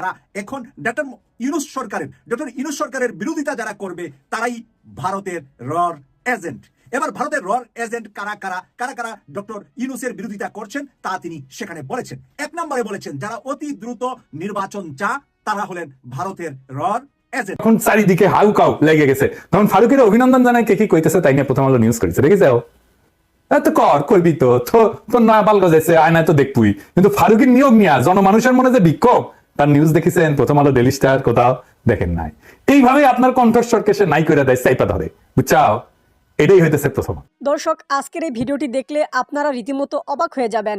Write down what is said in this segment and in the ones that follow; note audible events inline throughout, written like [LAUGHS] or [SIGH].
কারা এখন ডক্টর ইউনুস সরকারের, ডক্টর ইউনুস সরকারের বিরোধিতা যারা করবে, তারাই ভারতের রর এজেন্ট। এবার ভারতের রর এজেন্ট কারা কারা কারা কারা ডক্টর ইউনুসের বিরোধিতা করছেন, তা তিনি সেখানে বলেছেন। এক নম্বরে বলেছেন, যারা অতি দ্রুত নির্বাচন চা তারা হলেন ভারতের রর এখন চারিদিকে হাউ কাউ লেগে গেছে। তখন ফারুকের অভিনন্দন জানাই কে কি কইতেছে, তাই নিয়ে প্রথম আলো নিউজ করেছে। দেখে যাও। এত কর, করবি তো। তো- তোর নয়া পাল গজাইছে আয়নায় তো দেখবই। কিন্তু ফারুকের নিয়োগ নিয়া জনমানুষের মনে যে বিক্ষোভ তার নিউজ দেখেছেন, প্রথম আলো ডেলি স্টার কোথাও দেখেন নাই। এইভাবে আপনার কণ্ঠস্বরকে সে নাই করে দেয়, সাইপা ধরে। বুঝছাও? এটাই হইতেছে প্রথম দর্শক, আজকের এই ভিডিওটি দেখলে আপনারা রীতিমতো অবাক হয়ে যাবেন।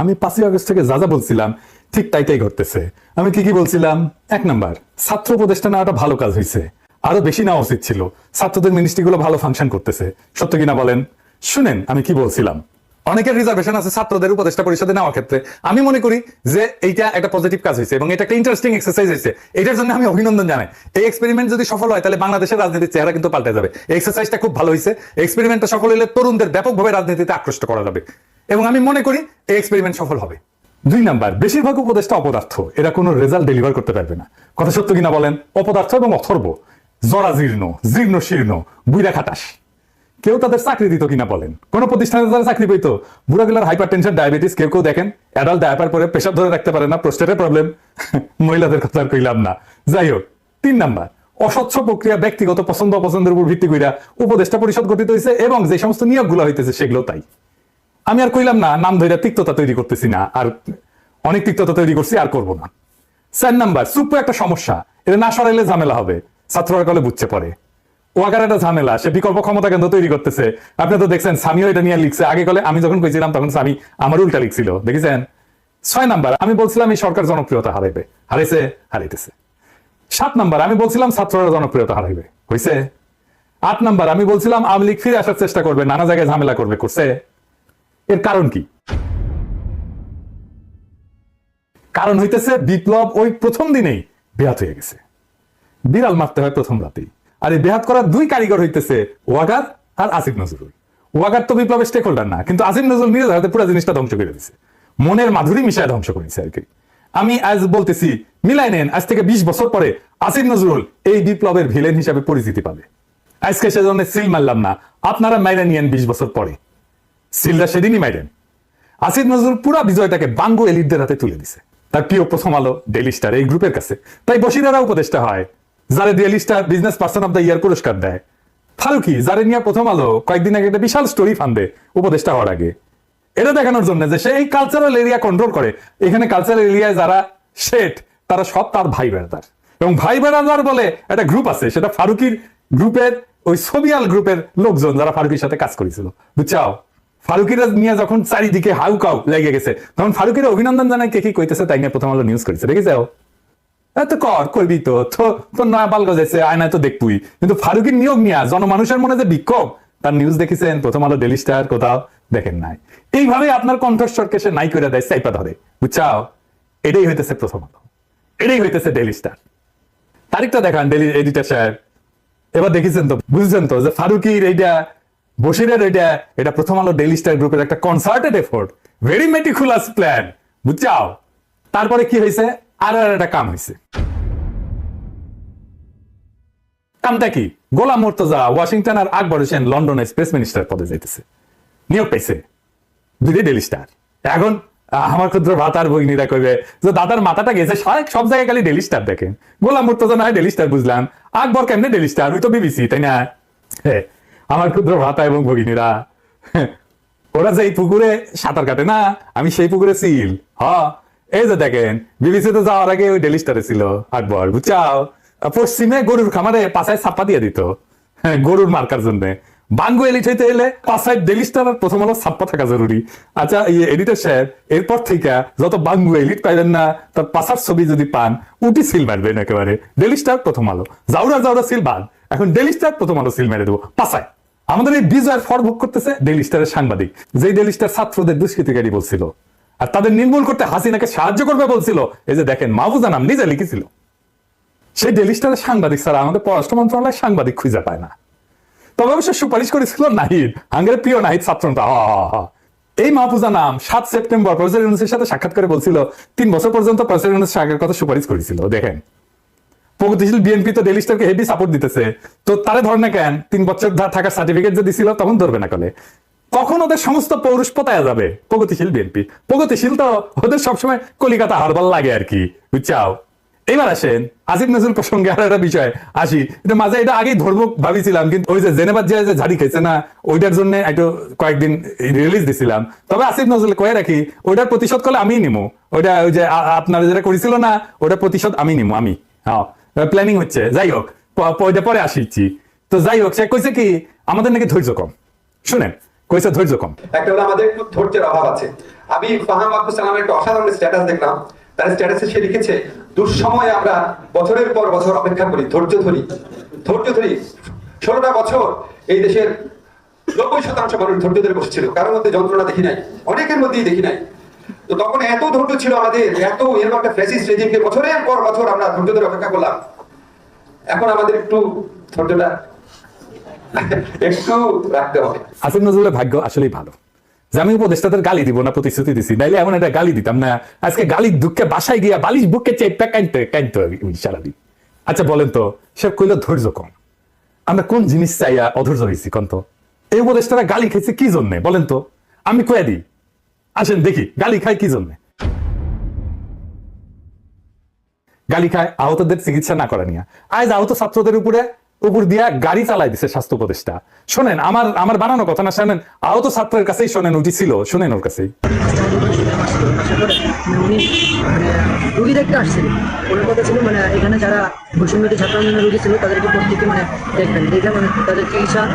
আমি পাঁচই আগস্ট থেকে যা যা বলছিলাম, ঠিক তাই তাই ঘটতেছে। আমি কি কি বলছিলাম, এক নাম্বার, ছাত্র উপদেষ্টা নেওয়াটা ভালো কাজ হয়েছে আরও বেশি নেওয়া উচিত ছিল। ছাত্রদের মিনিস্ট্রিগুলো ভালো ফাংশন করতেছে। সত্য কিনা বলেন? শুনেন, আমি কি বলছিলাম। অনেকের রিজার্ভেশন আছে ছাত্রদের উপদেষ্টা পরিষদে নেওয়ার ক্ষেত্রে। আমি মনে করি যে এইটা একটা পজিটিভ কাজ হয়েছে এবং এটা একটা ইন্টারেস্টিং এক্সারসাইজ হয়েছে। এটার জন্য আমি অভিনন্দন জানাই। এই এক্সপেরিমেন্ট যদি সফল হয়, তাহলে বাংলাদেশের রাজনীতির চেহারা কিন্তু পাল্টে যাবে। এক্সারসাইজটা খুব ভালো হয়েছে। এক্সপেরিমেন্টটা সফল হলে তরুণদের ব্যাপকভাবে রাজনীতিতে আকৃষ্ট করা যাবে। এবং আমি মনে করি এই এক্সপেরিমেন্ট সফল হবে। দুই নাম্বার, বেশিরভাগ উপদেষ্টা অপদার্থ। এরা কোনো রেজাল্ট ডেলিভার করতে পারবে না। কথা সত্য কিনা বলেন? অপদার্থ এবং অথর্ব। জরা জীর্ণ জীর্ণ শীর্ণ বুইরা খাটাস। কেউ তাদের চাকরি দিত কিনা বলেন? কোন প্রতিষ্ঠানে তারা চাকরি পেতো? বুড়াগুলার হাইপার টেনশন ডায়াবেটিস কেউ কেউ দেখেন অ্যাডাল্ট ডায়াপার পরে পেশাব ধরে রাখতে পারে না প্রস্টেটের প্রবলেম [LAUGHS] মহিলাদের কথা আর কইলাম না। যাই হোক, তিন নাম্বার, অস্বচ্ছ প্রক্রিয়া, ব্যক্তিগত পছন্দ, অপছন্দের উপর ভিত্তি কইরা উপদেষ্টা পরিষদ গঠিত হয়েছে এবং যে সমস্ত নিয়োগগুলো হইতেছে সেগুলো তাই। আমি আর কইলাম না, নাম ধরে তিক্ততা তৈরি করতেছি না, আর অনেক তিক্ততা তৈরি করছি, আর করব না। চার নাম্বার সুপ্র একটা সমস্যা, এটা না সরাইলে ঝামেলা হবে, ছাত্ররা কলে বুঝছে পরে। ওয়াকার একটা ঝামেলা, সে বিকল্প ক্ষমতা কেন্দ্র তৈরি করতেছে। আপনি তো দেখছেন এটা নিয়ে লিখছে। আগে কলে আমি যখন তখন আমার উল্টা লিখছিল, দেখেছেন? ছয় নাম্বার, আমি বলছিলাম এই সরকার জনপ্রিয়তা হারাইবে। হারাইছে, হারাইতেছে। সাত নাম্বার, আমি বলছিলাম ছাত্ররা জনপ্রিয়তা হারাইবে। হয়েছে আট নাম্বার, আমি বলছিলাম আওয়ামী লীগ ফিরে আসার চেষ্টা করবে, নানা জায়গায় ঝামেলা করবে, করছে। এর কারণ কি? কারণ হইতেছে, বিপ্লব ওই প্রথম দিনেই বেহাত হয়ে গেছে। বিড়াল মারতে হয় প্রথম রাতেই। আর এই বেহাত করার দুই কারিগর হইতেছে ওয়াগার আর আসিফ নজরুল। ওয়াগার তো বিপ্লবের স্টেক হোল্ডার না, কিন্তু আসিফ নজরুল নিজের হাতে পুরো জিনিসটা ধ্বংস করে দিছে। মনের মাধুরী মিশায় ধ্বংস করেছে আর কি। আমি আজ বলতেছি, মিলাই নেন, আজ থেকে বিশ বছর পরে আসিফ নজরুল এই বিপ্লবের ভিলেন হিসাবে পরিচিতি পাবে। আজকে সেজন্য সিল মারলাম না, আপনারা মাইরা নিয়েন বিশ বছর পরে। সিলটা সেদিনই মাইরেন। আসিফ নজরুল পুরো বিজয়টাকে বাঙ্গু এলিটদের হাতে তুলে দিছে। তার প্রিয় প্রথম আলো ডেলি স্টার এই গ্রুপের কাছে। তাই বসিরারা উপদেষ্টা হয়। যারা Daily Star business person of the year পুরস্কার দেয়। ফারুকি, যারে নিয়ে প্রথম আলো, কয়েকদিন আগে একটা বিশাল স্টোরি ফান্দে উপদেষ্টা হওয়ার আগে। এটা দেখানোর জন্য যে সেই কালচারাল এরিয়া কন্ট্রোল করে, এখানে কালচারাল এরিয়ায় যারা শেঠ তারা সব তার ভাই বেড়াদার এবং ভাই বেড়াদার বলে একটা গ্রুপ আছে, সেটা ফারুকির গ্রুপের ওই সোবিয়াল গ্রুপের লোকজন যারা ফারুকির সাথে কাজ করেছিল। বুঝছাও? ফারুকিরা নিয়ে যখন চারিদিকে হাউ কাউ লেগে গেছে, তখন ফারুকের অভিনন্দন জানাই কে কি কইতেছে তাই নিয়ে প্রথম আলো নিউজ করেছে। দেখে যাও কর করবি তো। তোর নয়া পাল গজাইছে আয়নায় তো কিন্তু নিয়োগ নিয়ে, জনমানুষের মনে যে বিক্ষোভ, তার নিউজ দেখেছেন, প্রথম আলো ডেলি স্টার কোথাও দেখেন নাই। এইভাবে আপনার কণ্ঠস্বরকে সে নাই করে দেয় সাইপা ধরে। বুঝছাও? এটাই হইতেছে প্রথম আলো। এটাই হইতেছে ডেলি স্টার তারিখটা দেখান ডেলি এডিটার সাহেব। এবার দেখেছেন তো, বুঝছেন তো, যে ফারুকির এইটা বসিরের এটা এটা প্রথম আলো ডেলি স্টার গ্রুপের একটা concerted effort very meticulous plan বুঝছাও? তারপরে কি হয়েছে আর আর একটা কাম হয়েছে কামটা কি? গোলাম মোর্তজা ওয়াশিংটন আর আকবর হোসেন লন্ডনে স্পেস মিনিস্টার পদে যাইতেছে। নিয়োগ পাইছে। দুইটাই ডেলি স্টার এখন আমার ক্ষুদ্র ভাতার ভগিনীরা কইবে যে দাদার মাথাটা গেছে সব- জায়গায় খালি ডেলি স্টার দেখেন। গোলাম মুর্তজা না হয় ডেলি স্টার বুঝলাম। আকবর কেমনে ডেলি স্টার ওই তো বিবিসি তাই না? হ্যাঁ, আমার ক্ষুদ্র ভাতা এবং ভগিনীরা। হ্যাঁ, ওরা যে এই পুকুরে সাঁতার কাটে না আমি সেই পুকুরে সিল হ এই যে দেখেন বিবিসি তো যাওয়ার আগে ওই ডেলি স্টারে ছিল আকবর বুঝছাও? পশ্চিমে গরুর খামারে পাশায় ছাপ্পা দিয়ে দিত। হ্যাঁ, গরুর মার্কার জন্য। বাঙ্গু এলিট হইতে এলে পাঁচাই ডেলি স্টার প্রথম আলো ছাপ্পা থাকা জরুরি। আচ্ছা এই এডিটর সাহেব এরপর থেকে যত বাঙ্গু এলিট পাইবেন না তার পাশার ছবি যদি পান উটি সিল মারবেন একেবারে। ডেলি স্টার প্রথম আলো। জাউরা জাউরা সিল বাদ। এখন ডেলি স্টার প্রথম আলো সিল মেরে দেবো পাশায় আমাদের এই বিজয়ের ফর ভোগ করতেছে ডেলি স্টারের সাংবাদিক। যেই ডেলি স্টার ছাত্রদের দুষ্কৃতিকারী বলছিল। আর তাদের নির্মূল করতে হাসিনাকে সাহায্য করবে বলছিল। এই যে দেখেন মাহবুজা নাম নিজে লিখেছিল। সেই ডেলি স্টারের সাংবাদিক ছাড়া আমাদের পররাষ্ট্র মন্ত্রণালয় সাংবাদিক খুঁজে পায় না। তবে অবশ্য সুপারিশ করেছিল নাহিদ হাঙ্গের প্রিয় নাহিদ হ। এই মাহফুজা নাম সাত সেপ্টেম্বর প্রফেসর সাথে সাক্ষাৎ করে বলছিল, তিন বছর পর্যন্ত ইউনুস আগের কথা সুপারিশ করেছিল। দেখেন, প্রগতিশীল বিএনপি তো ডেলি স্টারকে হেভি সাপোর্ট দিতেছে। তো তারে ধরে না কেন, তিন বছর ধা- থাকার সার্টিফিকেট যে দিছিল, তখন ধরবে না কলে। ওদের সমস্ত পৌরুষ পোতায় যাবে। প্রগতিশীল বিএনপি। প্রগতিশীল তো ওদের সবসময় কলিকাতা হারবাল লাগে আর কি। বুঝছাও? এবার আসেন আসিফ নজরুল প্রসঙ্গে আর একটা বিষয় আসি। এটা মাঝে এটা আগেই ধরবো ভাবিছিলাম, কিন্তু ওই যে জেনেবাদ যে ঝাড়ি খাইছে না, ওইটার জন্য একটু কয়েকদিন রিলিজ দিছিলাম। তবে আসিফ নজরুল কয়ে রাখি, ওইটার প্রতিশোধ করলে আমি নিমু। ওইটা ওই যে আপনারা যেটা করেছিল না ওটার প্রতিশোধ আমি নিমু, আমি। হ্যাঁ প্ল্যানিং হচ্ছে। যাই হোক পরে আসিছি তো যাই হোক, সে কইছে কি, আমাদের নাকি ধৈর্য কম। শুনেন কইছে ধৈর্য কম। একটা হলো আমাদের একটু ধৈর্যের অভাব আছে। আমি ফাহাম আব্দুল সালামের একটা অসাধারণ স্ট্যাটাস দেখলাম। তার স্ট্যাটাসে সে লিখেছে আমরা বছরের পর বছর অপেক্ষা করি, ধৈর্য ধরি। ধৈর্য ধরি। ষোলোটা বছর এই দেশের নব্বই শতাংশ মানুষ ধৈর্য ধরে বসেছিল, কারোর মধ্যে যন্ত্রণা দেখি নাই, অনেকের মধ্যেই দেখি নাই। তো তখন এত ধৈর্য ছিল আমাদের, এত এরকম একটা ফ্যাসিস্ট রেজিমকে বছরের পর বছর আমরা ধৈর্য ধরে অপেক্ষা করলাম। এখন আমাদের একটু ধৈর্যটা [LAUGHS] একটু রাখতে হবে আসিফ নজরুলের ভাগ্য আসলেই ভালো। যে আমি উপদেষ্টাদের গালি দিব না, প্রতিশ্রুতি দিছি। নাইলে এমন একটা গালি দিতাম না। আজকে গালির দুঃখে বাসায় গিয়া বালিশ বুককে চেপটা হবে ওই সারাদিন। আচ্ছা বলেন তো সে কইল ধৈর্য কম। আমরা কোন জিনিস চাইয়া অধৈর্য হয়েছি তো? এই উপদেষ্টারা গালি খাইছে কি জন্যে? বলেন তো। আমি কয়ে দিই। আসেন, দেখি, গালি খায় কি জন্যে? গালি খায় আহতদের চিকিৎসা না করা নিয়ে আজ আহত ছাত্রদের উপরে উপর দিয়া গাড়ি চালাই দিছে স্বাস্থ্য উপদেষ্টা। শোনেন, আমার আমার বানানো কথা না, শোনেন, আহত ছাত্রের কাছেই শোনেন উঠি ছিল, শোনেন ওর কাছেই। রুগী দেখতে আসছেন ওনার কথা ছিল মানে এখানে যারা বৈষম্যতি ছাত্র রুগী ছিল, তাদেরকে প্রত্যেকে মানে দেখবেন। দেখে মানে তাদের চিকিৎসা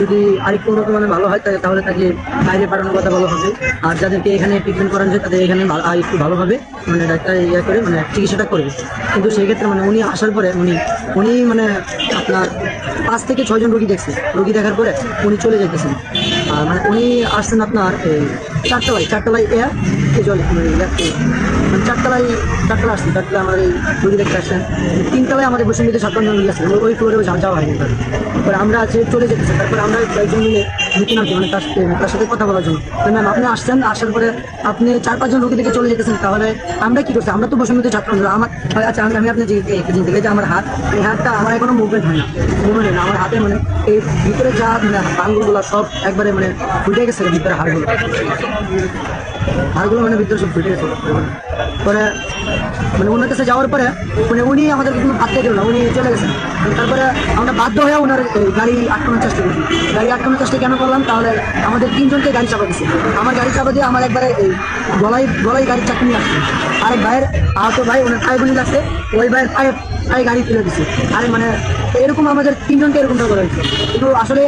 যদি আরেকটু উন্নত মানে ভালো হয়, তাহলে- তাকে বাইরে পাঠানোর কথা ভালো হবে। আর যাদেরকে এখানে ট্রিটমেন্ট করানো যায় তাদের এখানে একটু ভালোভাবে মানে ডাক্তার ইয়ে করে মানে চিকিৎসাটা করবে। কিন্তু সেই ক্ষেত্রে মানে উনি আসার পরে উনি উনি মানে আপনার পাঁচ থেকে ছয়জন রোগী দেখছে। রোগী দেখার পরে উনি চলে যেতেছেন আর মানে উনি আসছেন আপনার এই চারটা চারতলায় এয়ার মানে left এ। মানে চারতলায় চারতলা আসছে চারতলা আমার এই রুগী দেখতে আসছেন তিনতলায় আমাদের বসুন্ধরা ছাত্র আন্দোলন আসছে ওই ফ্লোরে যাওয়া হয়নি। তারপরে আমরা আছে চলে যেতেছি তারপরে আমরা কয়েকজন মিলে মিটিং আছে মানে তার সাথে তার সাথে কথা বলার জন্য। ম্যাম আপনি আসছেন, আসার পরে আপনি চার পাঁচজন রুগী থেকে চলে যেতেছেন তাহলে আমরা কি করছি? আমরা তো বসুন্ধরা ছাত্র আমার আচ্ছা আমি আমি আপনি যে জিনিস যে আমার হাত, এই হাতটা আমার এখনও মুভমেন্ট হয় না মুভমেন্ট হয় না, আমার হাতে মানে এই ভিতরে যা মানে আঙ্গুলগুলো সব একবারে মানে ফুটে গেছে, ভিতরে হাড়গুলো। হাড়গুলো মানে ভিতরে সব ফুটে পরে মানে ওনার কাছে যাওয়ার পরে মানে উনি আমাদের কোনো পাত্তে দিল না, উনি চলে গেছেন। তারপরে আমরা বাধ্য হয়ে ওনার গাড়ি আটকানোর চেষ্টা করছি গাড়ি আটকানোর চেষ্টা কেন করলাম? তাহলে আমাদের তিনজনকে গাড়ি চাপা দিচ্ছে আমার গাড়ি চাপা দিয়ে আমার একবারে এই গলায় গলায় গাড়ির চাকরি আসছে। আরেক ভাইয়ের আহত ভাই, ওনার পায়ে গুলি লাগছে। ওই ভাইয়ের পায়ে পায়ে গাড়ি তুলে দিচ্ছে আরে মানে এরকম আমাদের তিনজনকে এরকমটা করা হয়েছে কিন্তু আসলে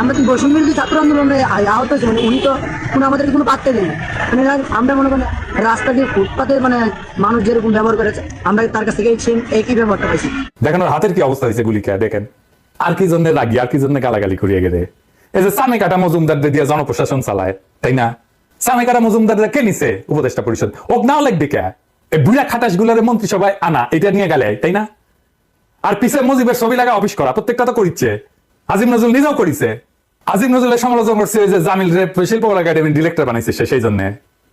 আমরা তো বৈষম্য বিরোধী ছাত্র আন্দোলনে আহত হয়েছে মানে উনি তো কোনো আমাদের কোনো পাত্তে দেন মানে আমরা মনে করেন রাস্তা দিয়ে ফুটপাতে মানে মানুষ যেরকম ব্যবহার করেছে, আমরা তার কাছ থেকে সেম একই ব্যবহারটা পাইছি দেখেন হাতের কি অবস্থা হয়েছে গুলিকা, দেখেন। আর কি জন্য লাগি আর কি জন্য গালাগালি করিয়ে গেলে। এই যে সামে কাটা মজুমদার দিয়ে জনপ্রশাসন চালায়, তাই না? সামে কাটা মজুমদার কে নিছে? উপদেষ্টা পরিষদ। ওক নাও লাগবে কে এই বুড়া খাটাস গুলারে মন্ত্রিসভায় আনা, এটা নিয়ে গেলে, তাই না? আর পিছে মুজিবের ছবি লাগা অফিস করা, প্রত্যেকটা তো করিচ্ছে। আজিম নজরুল নিজেও করিছে। আজিম নজরুলের সমালোচনা করছে যে জামিল রে শিল্পকলা একাডেমির ডিরেক্টর বানাইছে সে সেই জন্য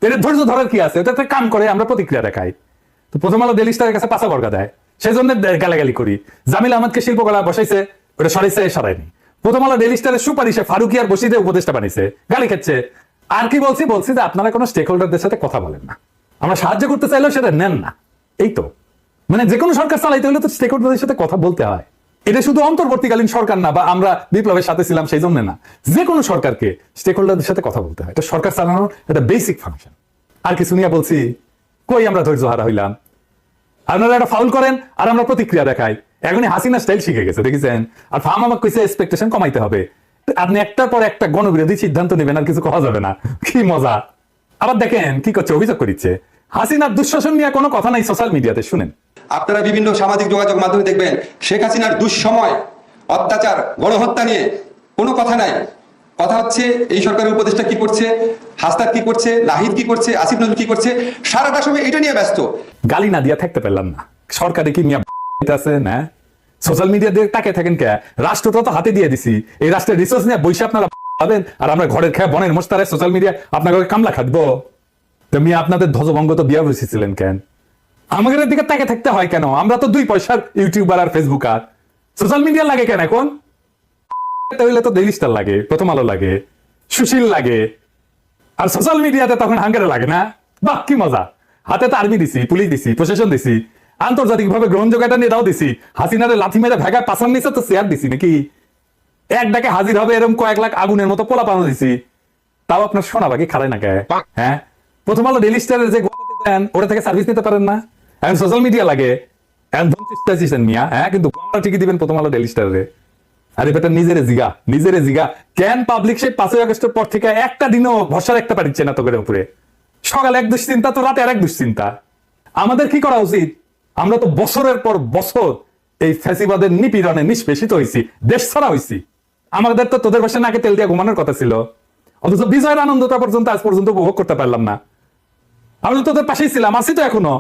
এর ধৈর্য ধরার কি আছে? ওটাতে কাম করে, আমরা প্রতিক্রিয়া দেখাই। তো প্রথম আলো ডেলি স্টারের কাছে পাশা বর্গা দেয়। সেই জন্য গালাগালি করি। জামিল আহমদকে শিল্পকলা বসাইছে, ওটা সরাইছে সরাইনি প্রথম আলো ডেলি স্টারের সুপারিশে ফারুকি আর বসিদে উপদেষ্টা বানিয়েছে গালি খাচ্ছে। আর কি বলছি? বলছি যে আপনারা কোনো স্টেক হোল্ডারদের সাথে কথা বলেন না। আমরা সাহায্য করতে চাইলেও সেটা নেন না। এই তো। মানে যে কোনো সরকার চালাইতে হলে তো স্টেক হোল্ডারদের সাথে কথা বলতে হয়। এটা শুধু অন্তর্বর্তীকালীন সরকার না, বা আমরা বিপ্লবের সাথে ছিলাম সেই জন্য না। যে কোনো সরকারকে স্টেক হোল্ডারদের সাথে কথা বলতে হয়। এটা সরকার চালানোর একটা বেসিক ফাংশন আর কিছু নিয়ে বলছি, কই আমরা ধৈর্য হারা হইলাম? আপনারা একটা ফাউল করেন, আর আমরা প্রতিক্রিয়া দেখাই। এখনই হাসিনা স্টাইল শিখে গেছে, দেখেছেন? আর ফার্ম আমাকে কইছে এক্সপেকটেশন কমাইতে হবে। আপনি একটার পর একটা গণবিরোধী সিদ্ধান্ত নেবেন, আর কিছু করা যাবে না। কি মজা। আবার দেখেন কি করছে, অভিযোগ করিচ্ছে। হাসিনার দুঃশাসন নিয়ে কোনো কথা নাই সোশ্যাল মিডিয়াতে শুনেন। আপনারা বিভিন্ন সামাজিক যোগাযোগ মাধ্যমে দেখবেন শেখ হাসিনার দুঃসময় অত্যাচার, গণহত্যা নিয়ে কোনো কথা নাই। কথা হচ্ছে, এই সরকারের উপদেষ্টা কি করছে? হাসনাত কি করছে? নাহিদ কি করছে? আসিফ নজরুল কি করছে? সারাটা সময় এটা নিয়ে ব্যস্ত। গালি না দিয়া থাকতে পারলাম না। সরকারে কি আছে না সোশ্যাল মিডিয়া দিয়ে তাকে থাকেন কে? রাষ্ট্র তো হাতে দিয়ে দিছি। এই রাষ্ট্রের রিসোর্স নিয়ে বৈশা আপনারা [LAUGHS] পাবেন, আর আমরা ঘরের খেয়ে বনের মোস্তারে সোশ্যাল মিডিয়া আপনাকে কামলা খাটবো। তো মিয়া, আপনাদের ধ্বজভঙ্গ তো বিয়া বসেছিলেন কেন? আমাদের দিকে তাকে থাকতে হয় কেন? আমরা তো দুই পয়সার ইউটিউবার আর ফেসবুকার। সোশ্যাল মিডিয়া লাগে কেন এখন? হইলে তো ডেইলি স্টার লাগে প্রথম আলো লাগে সুশীল লাগে। আর সোশ্যাল মিডিয়াতে তখন হাঙ্গারে লাগে না? বাহ কি মজা। হাতে তো আর্মি দিছি পুলিশ দিছি প্রশাসন দিছি আন্তর্জাতিক ভাবে গ্রহণযোগ্য নিয়ে নেতাও দিছি। হাসিনারে লাথি মেরে ভেগা পাশান নিচে তো শেয়ার দিছি নাকি? এক ডাকে হাজির হবে এরকম কয়েক লাখ আগুনের মতো পোলা পানো দিছি। তাও আপনার শোনা বাকি খালে না কে? হ্যাঁ? প্রথম আলো ডেলি স্টারের যে ওটা থেকে সার্ভিস নিতে পারেন না? এখন সোশ্যাল মিডিয়া লাগে। মিয়া হ্যাঁ কিন্তু ঠিকই দিবেন প্রথম আলো স্টারে আরে বেটা, নিজেরে জিগা নিজেরে জিগা। পাবলিক আগস্টের পর থেকে একটা দিনও ভরসা রাখতে না উপরে। এক দুশ্চিন্তা, তো রাতে দুশ্চিন্তা। আমাদের কি করা উচিত? আমরা তো বছরের পর বছর এই ফ্যাসিবাদের নিপীড়নে নিষ্পেষিত হয়েছি দেশ ছাড়া হয়েছি আমাদের তো তোদের বাসায় নাকে তেল দিয়ে ঘুমানোর কথা ছিল। অথচ বিজয়ের আনন্দটা পর্যন্ত আজ পর্যন্ত উপভোগ করতে পারলাম না। আমি তো তোদের পাশেই ছিলাম, আছি তো এখনও।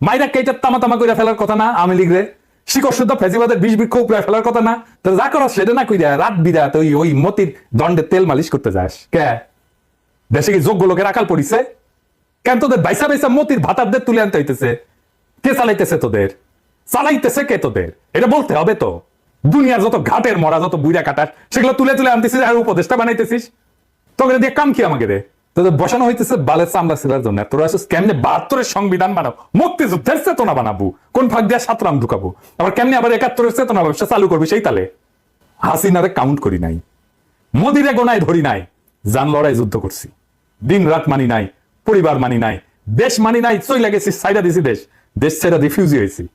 মাইরা কেইটার তামা তামা করে ফেলার কথা না আমি লিখরে শিকড় শুদ্ধ ফেসিবাদের বিষ বৃক্ষ উপরে ফেলার কথা না। তো যা করো সেটা না কইরা, রাত বিরাত ওই ওই মতির দণ্ডে তেল মালিশ করতে যাস। কে? দেশে কি যোগ্য লোকের আকাল পড়িছে? কেন তোদের বাইসা বাইসা মতির ভাতারদের তুলে আনতে হইতেছে? কে চালাইতেছে তোদের? চালাইতেছে কে তোদের? এটা বলতে হবে তো। দুনিয়ার যত ঘাটের মরা, যত বুইরা কাটার, সেগুলো তুলে তুলে আনতেছিস আর উপদেশটা বানাইতেছিস। তোকে দিয়ে কাম কি আমাকে রে? তোদের বসানো হইতেছে বালের চামড়া ছিলার জন্য। তোরা আসিস কেমনে বাহাত্তরের সংবিধান বানাবো মুক্তিযুদ্ধের চেতনা বানাবো। কোন ভাগ দিয়ে সাতরাম ঢুকাবো? আবার কেমনে আবার একাত্তরের চেতনা ব্যবসা চালু করবি সেই তালে। হাসিনারে কাউন্ট করি নাই। মোদিরে গোনায় ধরি নাই। জান লড়াই যুদ্ধ করছি। দিন রাত মানি নাই, পরিবার মানি নাই, দেশ মানি নাই চই গেছি সাইডা দিছি দেশ। দেশ ছেড়া রিফিউজি হয়েছি।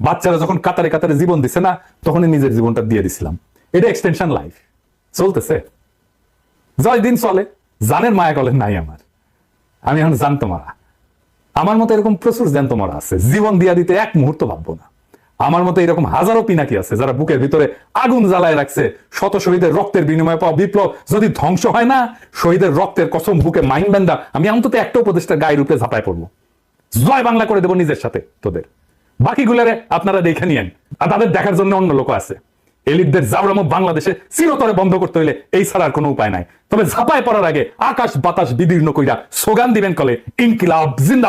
বাচ্চারা যখন কাতারে কাতারে জীবন দিছে না, তখনই নিজের জীবনটা দিয়ে দিছিলাম। এটা এক্সটেনশন লাইফ চলতেছে। জয় দিন চলে। জানের মায়া কলেন নাই আমার। আমি এখন জানতো মারা। আমার মতো এরকম প্রচুর জ্যান্ত মারা আছে। জীবন দিয়া দিতে এক মুহূর্ত ভাববো না। আমার মতো এরকম হাজারো পিনাকি আছে যারা বুকের ভিতরে আগুন জ্বালায় রাখছে। শত শহীদের রক্তের বিনিময়ে পাওয়া বিপ্লব যদি ধ্বংস হয় না, শহীদের রক্তের কসম বুকে মাইন বান্দা আমি অন্তত একটা উপদেষ্টা গায়ের উপরে ঝাঁপায় পড়ব। জয় বাংলা করে দেবো নিজের সাথে তোদের। বাকিগুলারে আপনারা দেখে নিয়েন। আর তাদের দেখার জন্য অন্য লোক আছে। এলিটদের জাউরামো বাংলাদেশে চিরতরে বন্ধ করতে হইলে এই ছাড়ার কোনো উপায় নাই। তবে ঝাপায় পড়ার আগে আকাশ বাতাস বিদীর্ণ কইরা স্লোগান দিবেন কলে, ইনকিলাব জিন্দা